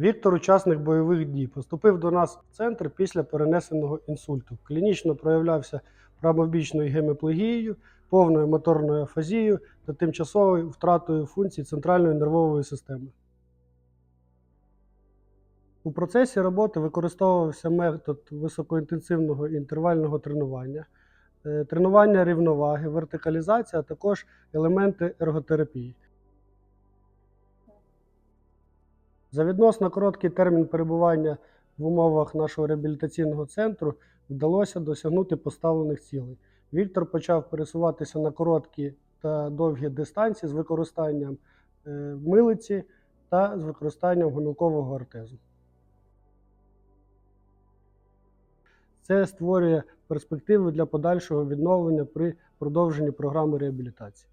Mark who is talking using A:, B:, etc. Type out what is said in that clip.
A: Віктор, учасник бойових дій, поступив до нас в центр після перенесеного інсульту. Клінічно проявлявся правобічною геміплегією, повною моторною афазією та тимчасовою втратою функцій центральної нервової системи. У процесі роботи використовувався метод високоінтенсивного інтервального тренування, е, тренування рівноваги, вертикалізація, а також елементи ерготерапії. За відносно короткий термін перебування в умовах нашого реабілітаційного центру вдалося досягнути поставлених цілей. Віктор почав пересуватися на короткі та довгі дистанції з використанням е, милиці та з використанням гомілкового ортезу. Це створює перспективи для подальшого відновлення при продовженні програми реабілітації.